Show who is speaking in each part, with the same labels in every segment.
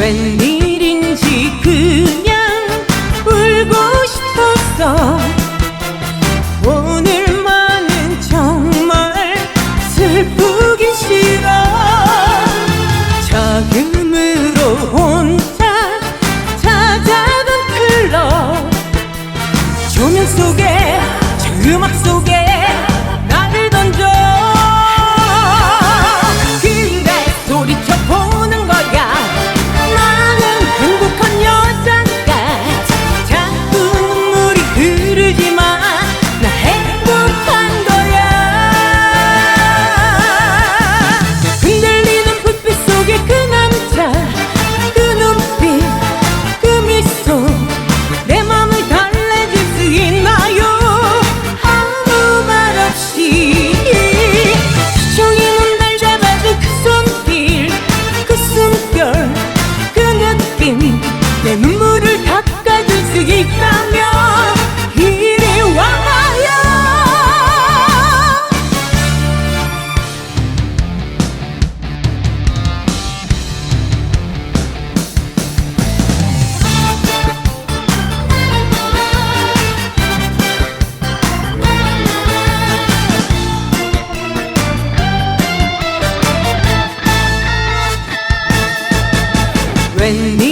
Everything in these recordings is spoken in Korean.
Speaker 1: 웬일인지 그냥 울고 싶었어 오늘만은 정말 슬프긴 싫어. 자금으로 혼자 찾아간 클럽. 조명 속에 저 음악 속에 bendiga.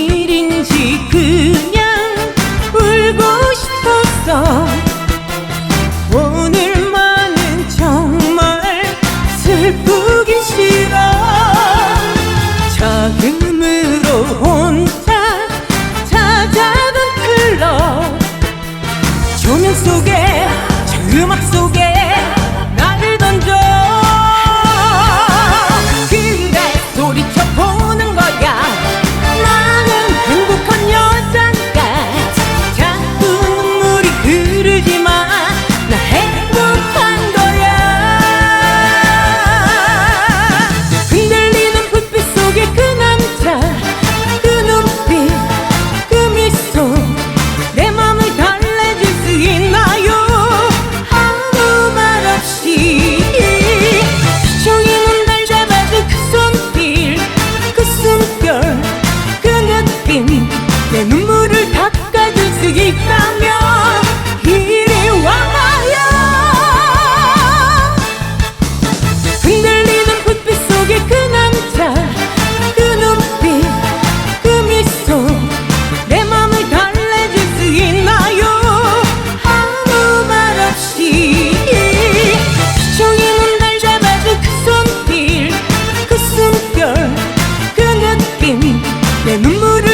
Speaker 1: 내 눈물을